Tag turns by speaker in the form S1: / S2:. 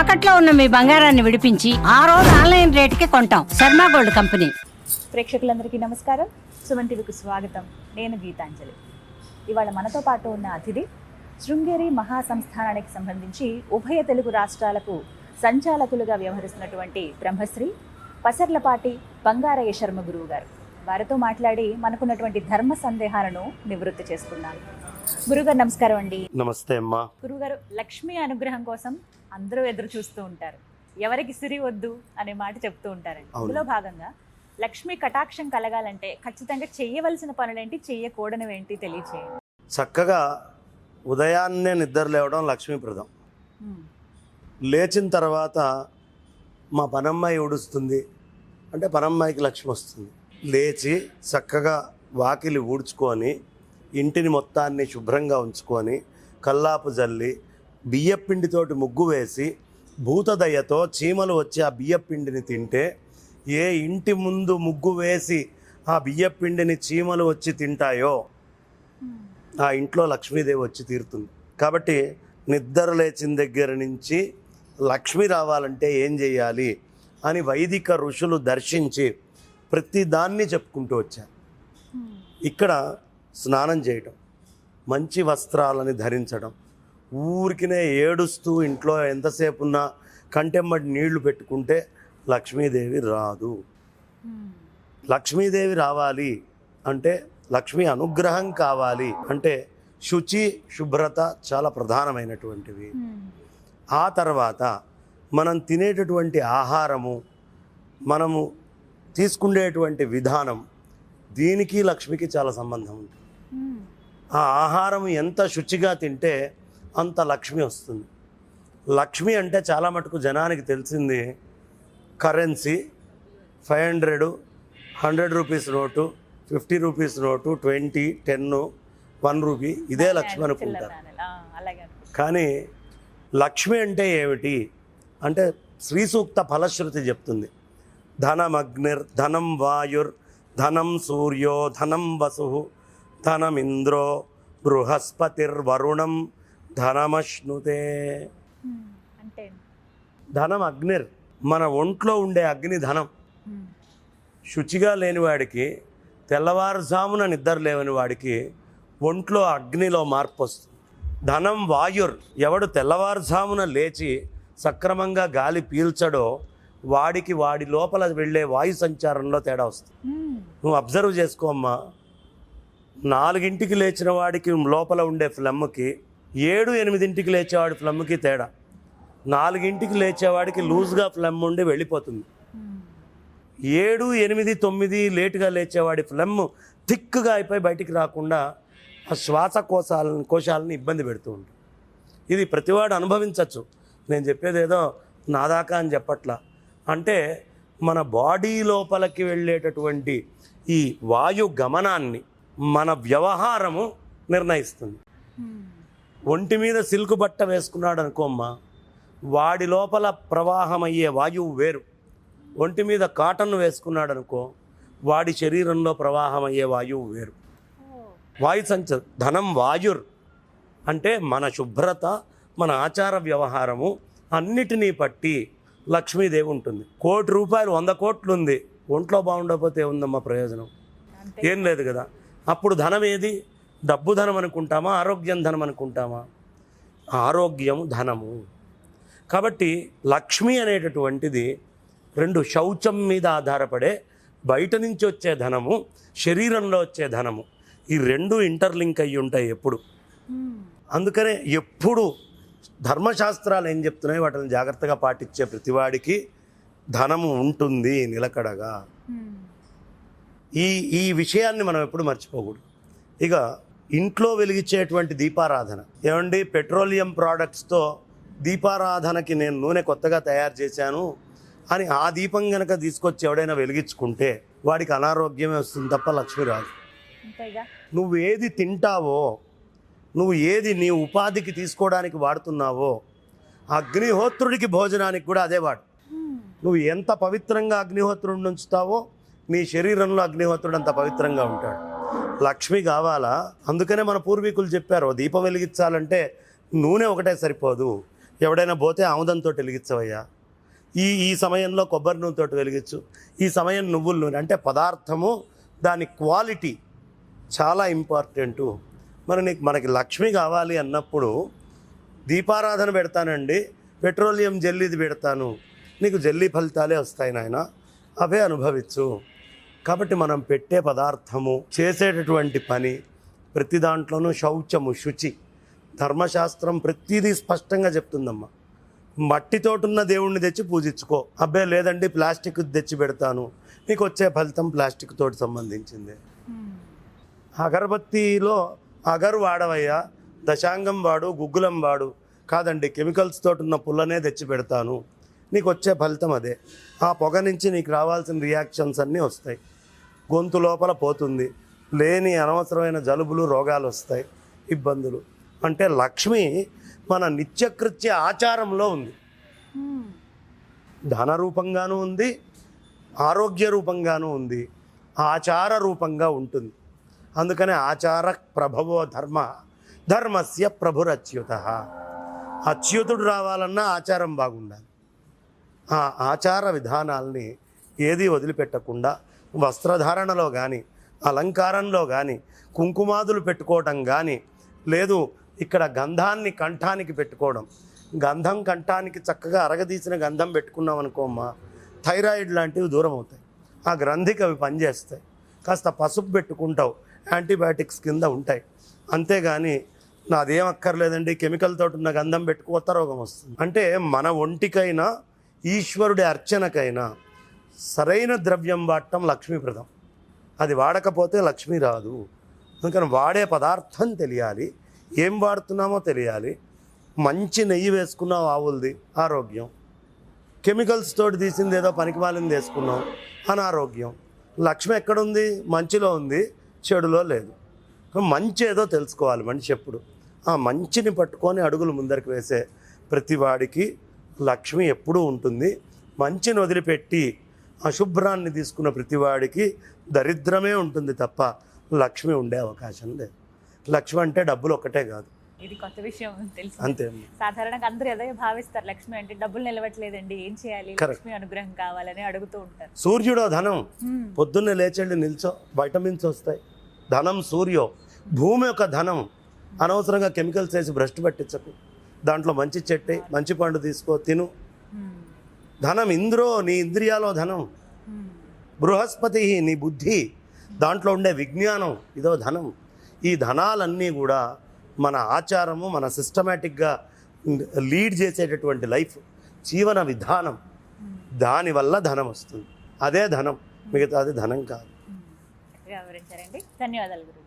S1: తాకట్లో ఉన్న మీ బంగారాన్ని విడిపించి ఆ రోజు ఆన్లైన్ రేటుకి కొంటాం. Sharma gold company.
S2: ప్రేక్షకులందరికీ నమస్కారం. సుమన్ టీవీకి స్వాగతం. నేను గీతాంజలి. ఇవాళ మనతో పాటు ఉన్న అతిథి శృంగేరి మహాసంస్థానానికి సంబంధించి ఉభయ తెలుగు రాష్ట్రాలకు సంచాలకులుగా వ్యవహరిస్తున్నటువంటి బ్రహ్మశ్రీ పసర్లపాటి బంగారయ్య శర్మ గురువు గారు. వారితో మాట్లాడి మనకున్నటువంటి ధర్మ సందేహాలను నివృత్తి చేసుకున్నాను గురుగారు నమస్కారం అండి.
S3: నమస్తే అమ్మా.
S2: గురుగారు లక్ష్మీ అనుగ్రహం కోసం అందరూ ఎదురు చూస్తూ ఉంటారు. ఎవరికి సిరి వద్దు అనే మాట చెప్తూ ఉంటారండి. అందులో భాగంగా లక్ష్మీ కటాక్షం కలగాలంటే ఖచ్చితంగా చేయవలసిన పనులేంటి చెయ్యకూడనివేంటి తెలియచేయండి.
S3: చక్కగా ఉదయాన్నే నిద్ర లేవడం లక్ష్మీప్రదం లేచిన తర్వాత మా పనమ్మాయి ఊడుస్తుంది అంటే పనమ్మాయికి లక్ష్మి వస్తుంది లేచి చక్కగా వాకిలి ఊడ్చుకొని ఇంటిని మొత్తాన్ని శుభ్రంగా ఉంచుకొని కల్లాపు జల్లి బియ్యపిండితోటి ముగ్గు వేసి భూతదయతో చీమలు వచ్చి ఆ బియ్యపిండిని తింటే ఏ ఇంటి ముందు ముగ్గు వేసి ఆ బియ్యపిండిని చీమలు వచ్చి తింటాయో ఆ ఇంట్లో లక్ష్మీదేవి వచ్చి తీరుతుంది. కాబట్టి నిద్ర లేచిన దగ్గర నుంచి లక్ష్మి రావాలంటే ఏం చేయాలి అని వైదిక ఋషులు దర్శించి ప్రతి దాన్ని చెప్పుకుంటూ వచ్చారు. ఇక్కడ స్నానం చేయటం మంచి వస్త్రాలని ధరించడం ఊరికినే ఏడుస్తూ ఇంట్లో ఎంతసేపు ఉన్నా కంటెమ్మటి నీళ్ళు పెట్టుకుంటే లక్ష్మీదేవి రాదు. లక్ష్మీదేవి రావాలి అంటే లక్ష్మీ అనుగ్రహం కావాలి అంటే శుచి శుభ్రత చాలా ప్రధానమైనటువంటివి. ఆ తర్వాత మనం తినేటటువంటి ఆహారము మనము తీసుకునేటువంటి విధానం దీనికి లక్ష్మికి చాలా సంబంధం
S2: ఉంటుంది.
S3: ఆ ఆహారం ఎంత శుచిగా తింటే అంత లక్ష్మి వస్తుంది. లక్ష్మి అంటే చాలా మటుకు జనానికి తెలిసింది currency five hundred hundred rupees note fifty rupees note twenty ten one rupee ఇదే లక్ష్మి అనుకుంటారు. కానీ లక్ష్మి అంటే ఏమిటి? అంటే శ్రీ సూక్త ఫలశ్రుతి చెప్తుంది. ధనం అగ్నిర్ ధనం వాయుర్ ధనం సూర్యో ధనం వసు ధనం ఇంద్రో బృహస్పతిర్వరుణం ధనమశ్నుతే
S2: అంటే
S3: ధనం అగ్నిర్ మన ఒంట్లో ఉండే అగ్ని ధనం।
S2: ఉమ్,
S3: శుచిగా లేని వాడికి తెల్లవారుజామున నిద్ర లేవని వాడికి ఒంట్లో అగ్నిలో మార్పు వస్తుంది. ధనం వాయుర్। ఎవడు తెల్లవారుజామున లేచి సక్రమంగా గాలి పీల్చడో వాడికి వాడి లోపల వెళ్ళే వాయు సంచారంలో తేడా వస్తుంది.
S2: ఉమ్,
S3: నువ్వు అబ్జర్వ్ చేసుకో అమ్మా నాలుగింటికి లేచిన వాడికి లోపల ఉండే ఫ్లమ్కి ఏడు ఎనిమిదింటికి లేచేవాడి ఫ్లమ్కి తేడా. నాలుగింటికి లేచేవాడికి లూజ్గా ఫ్లమ్ ఉండి వెళ్ళిపోతుంది. ఏడు ఎనిమిది తొమ్మిది లేటుగా లేచేవాడి ఫ్లమ్ థిక్గా అయిపోయి బయటికి రాకుండా ఆ శ్వాసకోశాలను కోశాలను ఇబ్బంది పెడుతూ ఉంటుంది. ఇది ప్రతివాడు అనుభవించవచ్చు నేను చెప్పేది ఏదో నాదాకా అని చెప్పట్లా. అంటే మన బాడీ లోపలికి వెళ్ళేటటువంటి ఈ వాయు గమనాన్ని మన వ్యవహారము నిర్ణయిస్తుంది. ఒంటి మీద సిల్క్ బట్ట వేసుకున్నాడు అనుకోమ్మా వాడి లోపల ప్రవాహం అయ్యే వాయువు వేరు. ఒంటి మీద కాటన్ వేసుకున్నాడు అనుకో వాడి శరీరంలో ప్రవాహం అయ్యే వాయువు వేరు. వాయు సంచ ధనం వాయుర్ అంటే మన శుభ్రత మన ఆచార వ్యవహారము అన్నిటినీ పట్టి లక్ష్మీదేవి ఉంటుంది. కోటి రూపాయలు వంద కోట్లు ఉంది. ఒంట్లో బాగుండకపోతే ఉందమ్మా ప్రయోజనం. ఏం లేదు కదా. అప్పుడు ధనం ఏది? డబ్బు ధనం అనుకుంటామా? ఆరోగ్యం ధనం అనుకుంటామా? ఆరోగ్యము ధనము. కాబట్టి లక్ష్మి అనేటటువంటిది రెండు శౌచం మీద ఆధారపడే బయట నుంచి వచ్చే ధనము శరీరంలో వచ్చే ధనము. ఈ రెండు ఇంటర్లింక్ అయ్యి ఉంటాయి ఎప్పుడు. అందుకనే ఎప్పుడు ధర్మశాస్త్రాలు ఏం చెప్తున్నాయి వాటిని జాగ్రత్తగా పాటించే ప్రతివాడికి ధనము ఉంటుంది నిలకడగా.
S2: Hmm.
S3: ఈ ఈ విషయాన్ని మనం ఎప్పుడు మర్చిపోకూడదు. ఇక ఇంట్లో వెలిగించేటువంటి దీపారాధన. ఏమండి? పెట్రోలియం ప్రోడక్ట్స్తో దీపారాధనకి నేను నూనె కొత్తగా తయారు చేశాను అని ఆ దీపం గనక తీసుకొచ్చి ఎవడైనా వెలిగించుకుంటే వాడికి అనారోగ్యమే వస్తుంది తప్ప లక్ష్మి రాదు. నువ్వు ఏది తింటావో నువ్వు ఏది నీ ఉపాధికి తీసుకోవడానికి వాడుతున్నావో అగ్నిహోత్రుడికి భోజనానికి కూడా అదే వాడు. నువ్వు ఎంత పవిత్రంగా అగ్నిహోత్రుడిని ఉంచుతావో నీ శరీరంలో అగ్నిహోత్రుడు అంత పవిత్రంగా ఉంటాడు. లక్ష్మి కావాలా? అందుకనే మన పూర్వీకులు చెప్పారు "ఓ దీపం వెలిగించాలంటే నూనె ఒకటే సరిపోదు. ఎవడైనా పోతే ఆముదంతో వెలిగించవయ్యా. ఈ ఈ సమయంలో కొబ్బరి నూనెతో వెలిగించు. ఈ సమయం నువ్వుల నూనె. అంటే పదార్థము దాని క్వాలిటీ చాలా ఇంపార్టెంటు. మరి నీకు మనకి లక్ష్మి కావాలి అన్నప్పుడు దీపారాధన పెడతానండి పెట్రోలియం జల్లీది పెడతాను. నీకు జల్లీ ఫలితాలే వస్తాయి నాయన. అవే అనుభవించు. కాబట్టి మనం పెట్టే పదార్థము చేసేటటువంటి పని ప్రతి దాంట్లోనూ శౌచము శుచి. ధర్మశాస్త్రం ప్రతిదీ స్పష్టంగా చెప్తుందమ్మా. మట్టితోటున్న దేవుణ్ణి తెచ్చి పూజించుకో. అబ్బే లేదండి ప్లాస్టిక్ తెచ్చి పెడతాను. నీకు వచ్చే ఫలితం ప్లాస్టిక్ తోటి సంబంధించింది. అగరబత్తిలో అగరు వాడవయ్యా. దశాంగం వాడు గుగ్గులం వాడు. కాదండి కెమికల్స్ తోటి ఉన్న పుల్లనే తెచ్చి పెడతాను. నీకు వచ్చే ఫలితం అదే. ఆ పొగ నుంచి నీకు రావాల్సిన రియాక్షన్స్ అన్నీ వస్తాయి. గొంతు లోపల పోతుంది. లేని అనవసరమైన జలుబులు రోగాలు వస్తాయి ఇబ్బందులు. అంటే లక్ష్మి మన నిత్యకృత్య ఆచారంలో ఉంది. ధన రూపంగానూ ఉంది ఆరోగ్య రూపంగానూ ఉంది ఆచార రూపంగా ఉంటుంది. అందుకనే ఆచార ప్రభవో ధర్మ ధర్మస్య ప్రభురచ్యుత. అచ్యుతుడు రావాలన్నా ఆచారం బాగుండాలి. ఆ ఆచార విధానాల్ని ఏది వదిలిపెట్టకుండా వస్త్రధారణలో కానీ అలంకారంలో కానీ కుంకుమాదులు పెట్టుకోవటం కానీ లేదు ఇక్కడ గంధాన్ని కంఠానికి పెట్టుకోవడం. గంధం కంఠానికి చక్కగా అరగదీసిన గంధం పెట్టుకున్నాం అనుకోమ్మా థైరాయిడ్ లాంటివి దూరం అవుతాయి ఆ గ్రంథికి అవి పనిచేస్తాయి. కాస్త పసుపు పెట్టుకుంటావు యాంటీబయాటిక్స్ కింద ఉంటాయి. అంతేగాని నాదేం అక్కర్లేదండి కెమికల్ తోటి ఉన్న గంధం పెట్టుకు కొత్త రోగం వస్తుంది. అంటే మన ఒంటికైనా ఈశ్వరుడి అర్చనకైనా సరైన ద్రవ్యం వాడటం లక్ష్మీప్రదం. అది వాడకపోతే లక్ష్మి రాదు. అందుకని వాడే పదార్థం తెలియాలి. ఏం వాడుతున్నామో తెలియాలి. మంచి నెయ్యి వేసుకున్నాం ఆవులది ఆరోగ్యం. కెమికల్స్ తోటి తీసింది ఏదో పనికిమాలింది వేసుకున్నాం అనారోగ్యం. లక్ష్మి ఎక్కడుంది? మంచిలో ఉంది చెడులో లేదు. మంచి ఏదో తెలుసుకోవాలి మనిషి ఎప్పుడు. ఆ మంచిని పట్టుకొని అడుగులు ముందరికి వేసే ప్రతి వాడికి లక్ష్మి ఎప్పుడూ ఉంటుంది. మంచిని వదిలిపెట్టి అశుభ్రాన్ని తీసుకున్న ప్రతివాడికి దరిద్రమే ఉంటుంది తప్ప లక్ష్మి ఉండే అవకాశం లేదు. లక్ష్మి అంటే డబ్బులు ఒక్కటే కాదు.
S2: ఇది కొత్త విషయం తెలుసు.
S3: అంతే
S2: సాధారణంగా అందరూ అదే భావిస్తారు లక్ష్మి అంటే డబ్బులు నిలవట్లేదండి ఏం చేయాలి. లక్ష్మి అనుగ్రహం కావాలని అడుగుతూ ఉంటారు.
S3: సూర్యుడో ధనం. పొద్దున్నే లేచెళ్ళి నిల్చో వైటమిన్స్ వస్తాయి. ధనం సూర్యో భూమి యొక్క ధనం అనవసరంగా కెమికల్స్ వేసి భ్రష్టు పట్టించకు. దాంట్లో మంచి చెట్టు మంచి పండు తీసుకో తిను. ధనం ఇంద్రో నీ ఇంద్రియాలో ధనం. బృహస్పతి నీ బుద్ధి. దాంట్లో ఉండే విజ్ఞానం ఇదో ధనం. ఈ ధనాలన్నీ కూడా మన ఆచారము మన సిస్టమేటిక్గా లీడ్ చేసేటటువంటి లైఫ్ జీవన విధానం. దానివల్ల ధనం వస్తుంది. అదే ధనం. మిగతాది ధనం కాదు.
S2: ధన్యవాదాలు